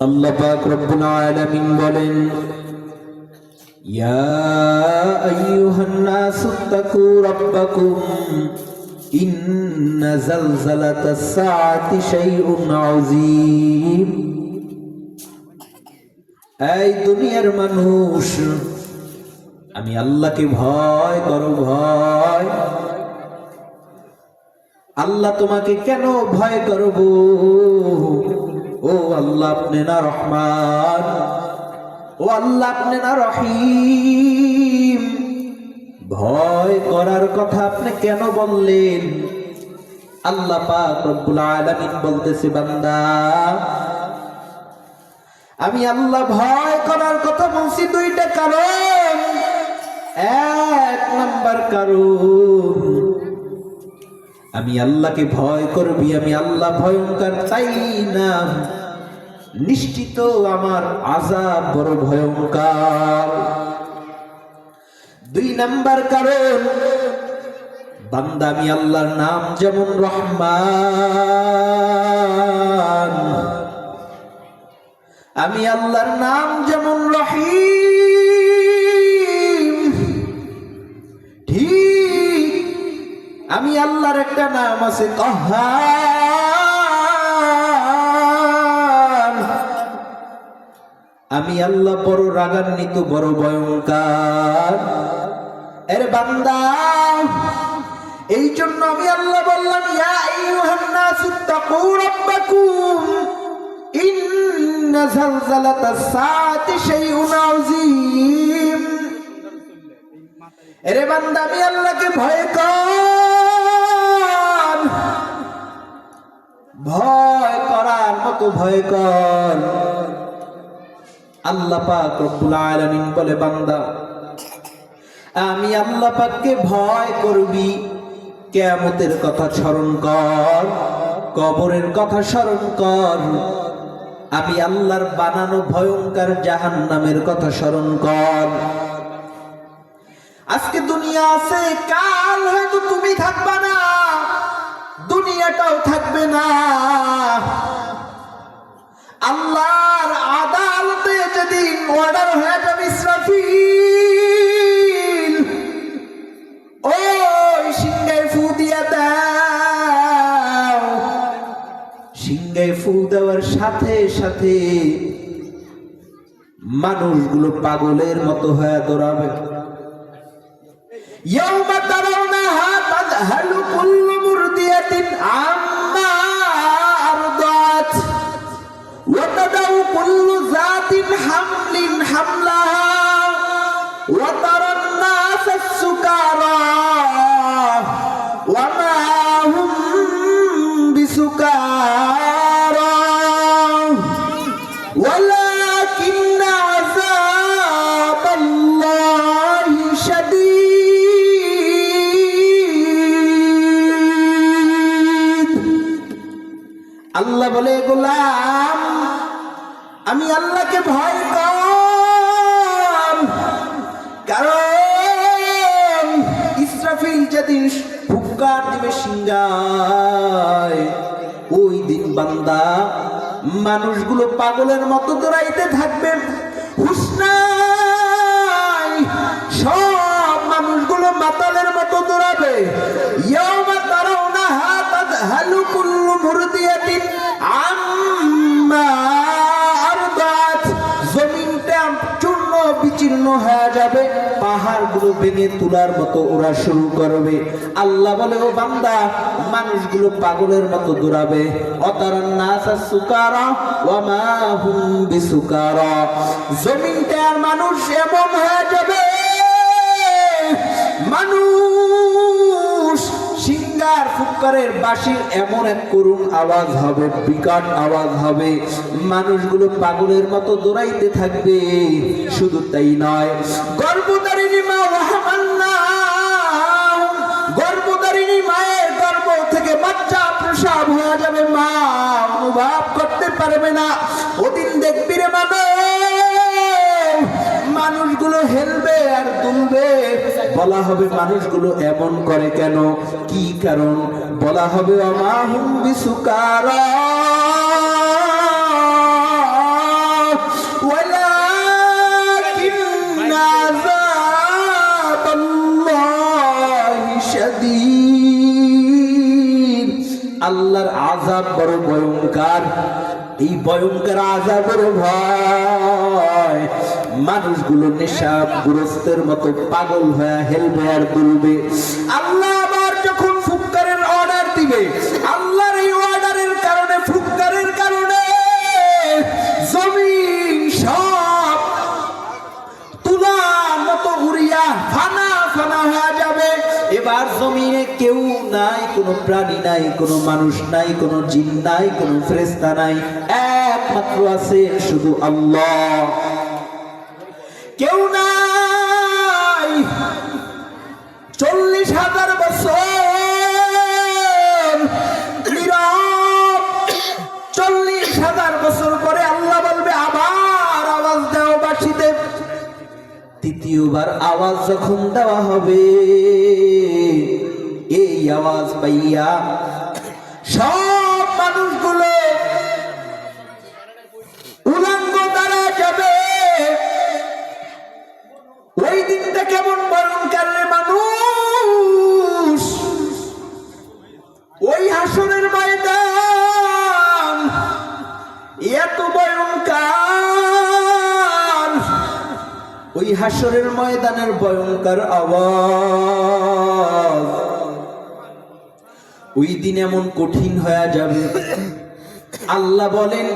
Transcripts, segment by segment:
আল্লাহ পাক রব্বুল আলামিন বলেন, ইয়া আইয়ুহান নাসু তাকু রাব্বাকুম, ইন্না জালজালাতাস সাআতি শাইউন আযীম। এই দুনিয়ার মানুষ, আমি আল্লাহকে ভয় করো, ভয়। আল্লাহ তোমাকে কেন ভয় করব? ও আল্লাহ আপনি না রহমান, ও আল্লাহ আপনি না রহিম। ভয় করার কথা আপনি কেন বললেন? আল্লাহ পাক আলামিন বলতেছে, বান্দা, আমি আল্লাহ ভয় করার কথা বলছি দুইটা কারণ। এক নাম্বার কারণ, আমি আল্লাহকে ভয় করবি, আমি আল্লাহ ভয়ঙ্কর তাই না। নিশ্চিত আমার আজাব বড় ভয়ঙ্কর। দুই নাম্বার কারণ, বান্দা আমি আল্লাহর নাম যেমন রহমান, আমি আল্লাহর নাম যেমন রহিম, ঠিক আমি আল্লাহর একটা নাম আছে কহার আমি আল্লাহ বড় রাগান্বিত, বড় ভয়ঙ্কর। এর বান্দা, এই জন্য আমি আল্লাহ বললাম, ইয়া আইয়ুহান নাসু, তাকু রাব্বাকুম। ইন্না জালজালাতাস সাআতি শাইউন আযীম। এরে বান্দা, আমি আল্লাহকে ভয় কর। ভয় করার মতো ভয় কর। আল্লাহ পাক বলে, বান্দা, আমি আল্লাহ পাককে ভয় করবি। কেয়ামতের কথা স্মরণ কর, কবরের কথা স্মরণ কর। আমি আল্লাহর বানানো ভয়ঙ্কর জাহান্নামের কথা স্মরণ কর। আজকে দুনিয়া আছে, কাল হয়তো তুমি থাকবা না, দুনিয়াটাও থাকবে না। আল্লাহর অর্ডার হয়ে যাবে ইসরাফিল। সাথে সাথে মানুষগুলো পাগলের মতো হয়ে দৌড়াবে। ইয়াউমা তারাউনাহা তাযহালু কুল্লু মুরদিয়াতিন আম্মা আরদাত। ذات حمل حملها وترى الناس السكارى ভয় কর কারণ ইসরাফিল যেদিন ফুৎকার দিবে ওই দিন বান্দা মানুষগুলো পাগলের মতো দৌড়াইতে থাকবে। হুশ নাই, সব মানুষগুলো মাতালের মতো দৌড়াবে। ইয়াউমা তারাউনাহা তাযহালু কুল্লু মুরদিয়াতিন বিচীর্ণ হয়ে যাবে। পাহাড়গুলো ভেঙে তোলার মতো ওরা শুরু করবে। আল্লাহ বলে, ও বান্দা, মানুষগুলো পাগলের মতো দৌড়াবে। অতারান নাসা সুকারা ওয়া হুম বিসুকারা। মানুষ এমন হয়ে যাবে। মানুষ সিঙ্গার ফুৎকারের বাঁশির এমন এক করুণ আওয়াজ হবে, বিকট আওয়াজ হবে। মানুষগুলো পাগলের মতো দৌড়াইতে থাকবে। শুধু তাই নয়, গর্ভধারিণী মা গর্ভধারিণী মায়ের গর্ভ থেকে বাচ্চা প্রসাব হয়ে যাবে। মা অনুভব করতে পারবে না। ওদিন দেখবি রে মানুষ মানুষগুলো হেলবে আর দুলবে। বলা হবে মানুষগুলো এমন করে কেন? কি কারণ? বলা হবে, অমাহুম আল্লাহর আজাব বড় ভয়ঙ্কার। এই ভয়ঙ্কর আজাবের ভয়। মানুষগুলো নেশা গ্রস্তের মতো পাগল হয়ে হেলবে দুলবে আল্লাহ আবার যখন ফুৎকারের অর্ডার দিবে, আল্লাহর এই অর্ডারের কারণে, ফুৎকারের কারণে সব মতো উড়িয়া ফানা ফানা হয়ে যাবে। এবার জমিনে কেউ নাই, কোনো প্রাণী নাই, কোনো মানুষ নাই, কোনো জিন নাই, কোনো ফেরেস্তা নাই। একমাত্র আছে শুধু আল্লাহ। কেউ নাই। চল্লিশ হাজার বছর। চল্লিশ হাজার বছর পরে আল্লাহ বলবে, আবার আওয়াজ দাও বাসিতে তৃতীয়বার আওয়াজ যখন দেওয়া হবে, এই আওয়াজ পাইয়া ওই হাসরের ময়দানের ভয়ঙ্কর আওয়াজ। ওই দিন এমন কঠিন হয়ে যাবে। আল্লাহ বলেন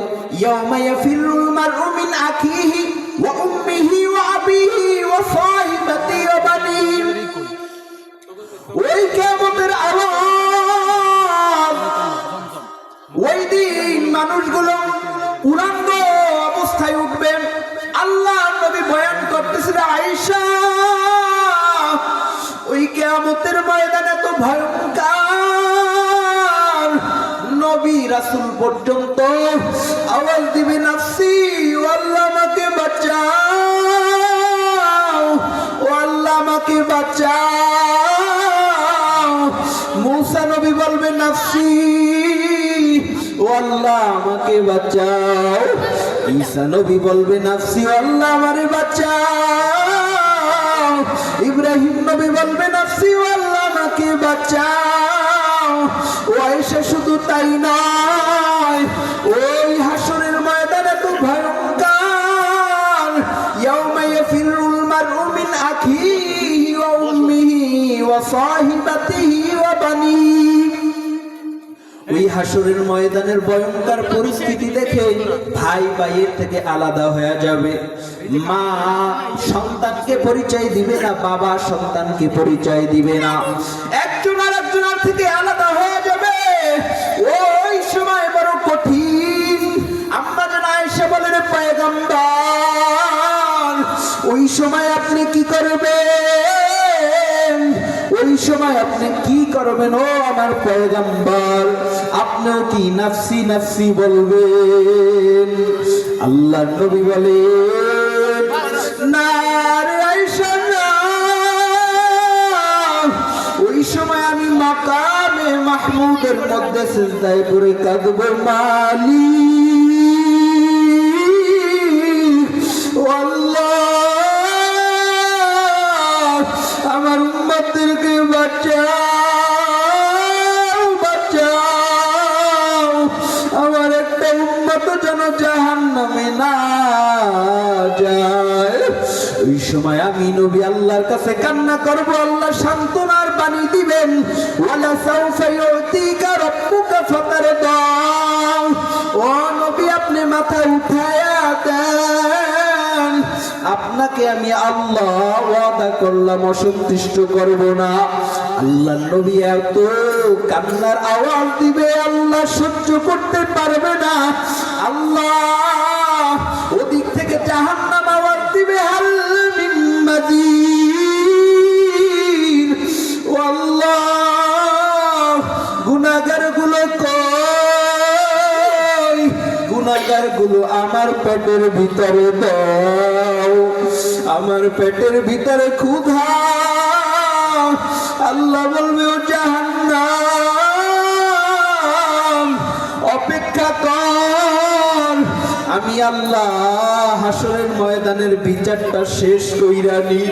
ওই ওই দিন মানুষগুলো আয়েশা ওই কেয়ামতের ময়দানে তো ভয়ঙ্কর। নবী রাসূল পর্যন্ত আওয়াজ দিবে, নাফসি, ও আল্লাহ আমাকে বাঁচাও, ও আল্লাহ আমাকে বাঁচাও। মুসা নবী বলবে, নাফসি, ও আল্লাহ আমাকে বাঁচাও। ঈসা বলবে, নাফসি আল্লাহ আমারে বাঁচাও। ইব্রাহিম নবী বলবে, নাফসি আল্লাহ আমাকে বাঁচাও। ও শুধু তাই নয় হাসরের ময়দানের ভয়ঙ্কর পরিস্থিতি দেখে ভাই ভাইয়ের থেকে আলাদা হয়ে যাবে। মা সন্তানকে পরিচয় দিবে না, বাবা সন্তানকে পরিচয় দিবে না। একজন আর একজনের থেকে আলাদা হয়ে যাবে। ওই সময় বড় কঠিন। আমরা যেন এসে বলেন, পয়গম্বর, ওই সময় আপনি কি করবেন? সময় আপনি কি করবেন? ও আমার পয়গম্বর আপনিও কি নাফসি নাফসি বলবেন? আল্লাহ নবী বলে না ওই সময় আমি মাকামে মাহমুদের মধ্যে সিজদায় পড়ে কাঁদবো মালিক। আমার উম্মতদেরকে বাঁচাও বাঁচাও। আমার একটা উম্মত যেন জাহান্নামে না যায়। ওই সময় আমি নবী আল্লাহর কাছে কান্না করব, আল্লাহ সান্ত্বনার পানি দিবেন, ওয়ালা সাউফা ইউতিকা রাব্বুকা ফাতারদা ও নবী, আপনি মাথা উঠায়া দেন। আপনাকে আমি আল্লাহ ওয়াদা করলাম, অসন্তুষ্ট করব না। আল্লাহ নবী এত কান্নার আওয়াজ দিবে, আল্লাহ সহ্য করতে পারবে না। আল্লাহ ওদিক থেকে জাহান্নাম আওয়াজ দিবে ও আল্লাহ গুনাহগারগুলো আমার পেটের ভিতরে দাও আমার পেটের ভিতরে ক্ষুধা। আল্লাহ বলবে, ও অপেক্ষা কর। আমি আল্লাহ হাসরের ময়দানের বিচারটা শেষ কইরানি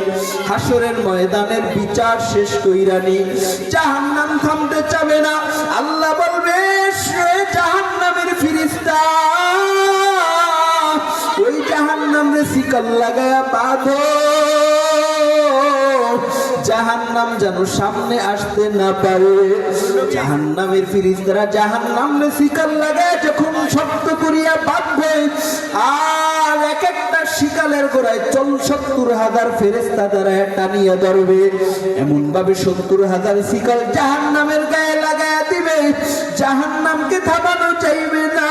হাসরের ময়দানের বিচার শেষ কইরানি জাহান্নাম থামতে চাবে না। আল্লাহ বলবে, সে জাহান্নামের ফিরিস্তা। জাহান্নাম শিকল লাগায়া বাঁধো। জাহান্নাম যেন সামনে আসতে না পারে। জাহান্নামের ফিরিস্তারা লাগায় যখন শক্ত করিয়া বাঁধবে, আর এক একটা শিকালের গোড়ায় চল সত্তর হাজার ফেরেস্তা দ্বারা টানিয়া ধরবে। এমন ভাবে সত্তর হাজার শিকল জাহান্নামের গায়ে লাগায়া দিবে। জাহান্নামকে থামানো চাইবে না।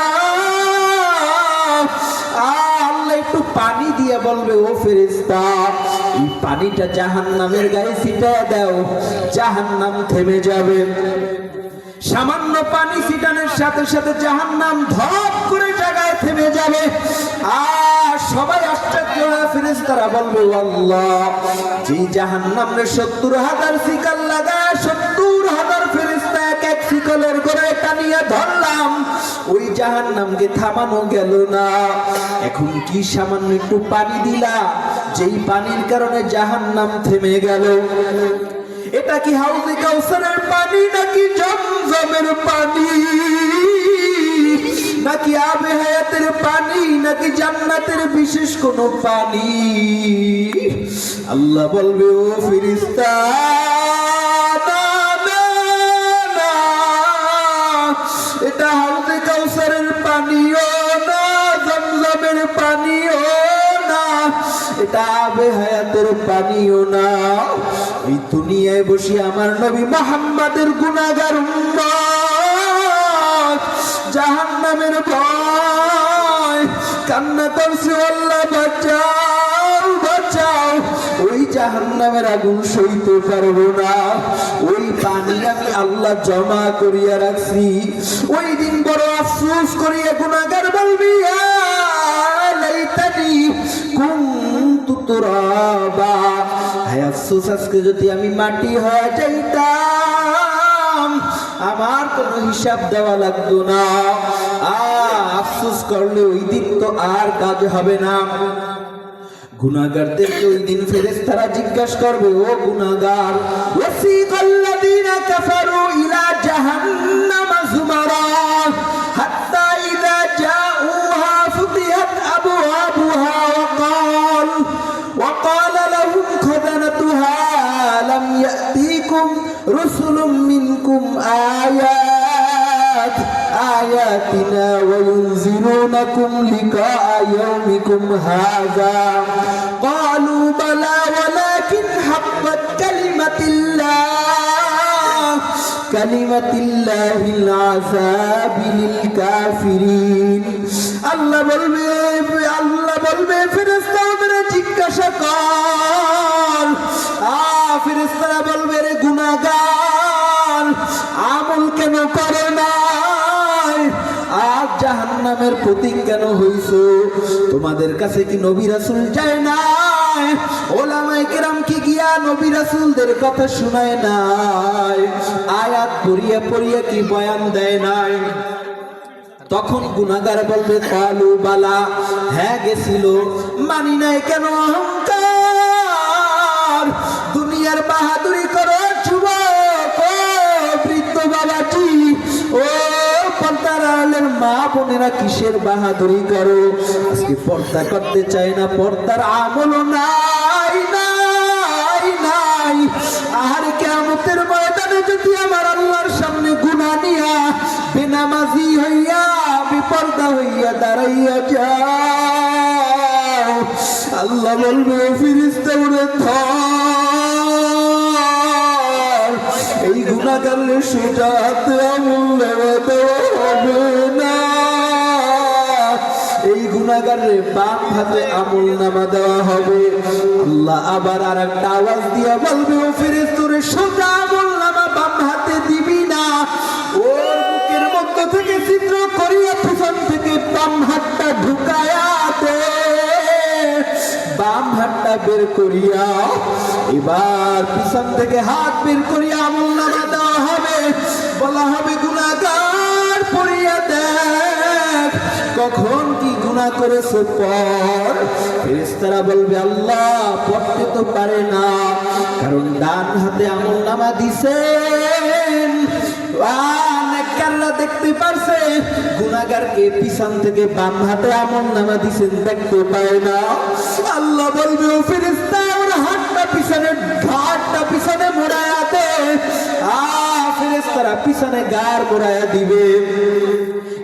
বলবে, ও ফেরেস্তা এই পানিটা জাহান্নামের গায়ে ছিটা দাও, জাহান্নাম থেমে যাবে। সামান্য পানি ছিটানোর সাথে সাথে জাহান্নাম ধপ করে জায়গায় থেমে যাবে। আর সবাই আশ্চর্য ফেরেস্তারা বলবে "ও আল্লাহ যে জাহান্নাম রে সত্তর হাজার শিকাল লাগায় সত্তর হাজার ফেরেস্তা এক এক শিকলের গোড়ায় টানিয়ে ওই জাহান্নামকে থামানো গেল না। এখন কি সামান্য একটু পানি দিলা? যেই পানির কারণে জাহান্নাম থেমে গেল। এটা কি হাউজে কাউসারের পানি, নাকি জমজমের পানি? নাকি আবে হায়াতের পানি, নাকি জান্নাতের বিশেষ কোন পানি? আল্লাহ বলবে, ও ফিরিস্তা পানিও না। এই দুনিয়ায় বসে আমার নবী মোহাম্মদের গুনাগার জাহান নামের ভয়। কান্না করছে আল্লাহ ওই জাহান নামের আগুন সইতে পারব না। ওই পানি আমি আল্লাহ জমা করিয়া রাখছি। ওই দিন বড় আফসোস করিয়া গুনাগার বলবি "আ, লাইতানি কুনতু হায় আফসোস, আজকে যদি আমি মাটি হয়ে যাইতাম, আমার কোনো হিসাব দেওয়া লাগতো না। আফসোস করলে ওই দিন তো আর কাজ হবে না। গুনাগারদেরকে ওই দিন ফেরেস তারা জিজ্ঞাসা করবে, ও গুনাগার ওসি কাফারু يومكم هذا قالوا بلى ولكن حقت كلمة الله كلمة الله العذاب للكافرين আল্লাহ বলবে আল্লাহ বলবে ফেরেস্তা ওদের জিজ্ঞাসা কর আ ফেরেস্তারা বলবে রে গুনাগার আমল কেন করে প্রতীক কেন হইছ? তোমাদের কাছে কি নবী রাসূল যায় নাই? ওলামায়ে গিয়া নবী কথা শোনায় নাই? কি দেয় নাই? তখন গুনাগার বলবে, কালু বালা হ্যাঁ গেছিল। মানি নাই কেন অহংকার? দুনিয়ার বাহাদুরি করো বোনেরা কিসের বাহাদুরি করো? আজকে পর্দা করতে চায় না, পর্দার আমলও নাই নাই নাই। আর কেমতের ময়দানে যদি আমার আল্লাহর সামনে গুণা নিয়া, বেনামাজি হইয়া, বিপর্দা হইয়া দাঁড়াইয়া যাও। আল্লাহ বলবে, ফিরিস্তে উড়ে ধর। এই গুণাগারের সোজা হাতে আমল দেওয়া গুণাগারের বাম হাতে আমল নামা দেওয়া হবে। আল্লাহ আবার আর একটা আওয়াজ দিয়া বলবে, ও ফিরিস তোরে সোজা আমল নামা বাম হাতে দিবি না। ওর বুকের মধ্য থেকে চিত্র করিয়া পিছন থেকে বাম হাতটা ঢুকায়া দে। বাম হাতটা বের করিয়া, এবার পিছন থেকে হাত বের করিয়া আমল নামা দেওয়া হবে। বলা হবে, গুণাগার পড়িয়া দেখ। কখন কি গুণা করেছে পর? ফেরেশতারা বলবে, আল্লাহ, পড়তে তো পারে না। কারণ ডান হাতে আমল নামা দিছেন। দেখতে পারছে। গুনাহগারকে পিছন থেকে বাম হাতে আমল নামা দিছেন, দেখতে পায় না। আল্লাহ বলবে, ও ফেরেশতা, ওর হাতটা পিছনে ঘাটটা পিছনে মোড়ায়া দে। আ ফেরেশতারা পিছনে গার মোড়ায়া দিবে।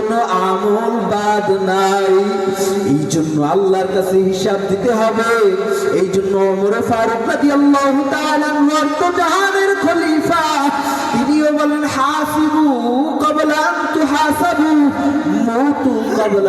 কোনো আমল বাদ নাই। এই জন্য আল্লাহর কাছে হিসাব দিতে হবে। এই জন্য ওমর ফারুক রাদিয়াল্লাহু তাআলা জাহানের খলিফা। তিনিও বলেন, হাসিবু কবলা তুহাসাবু মউতু কবলা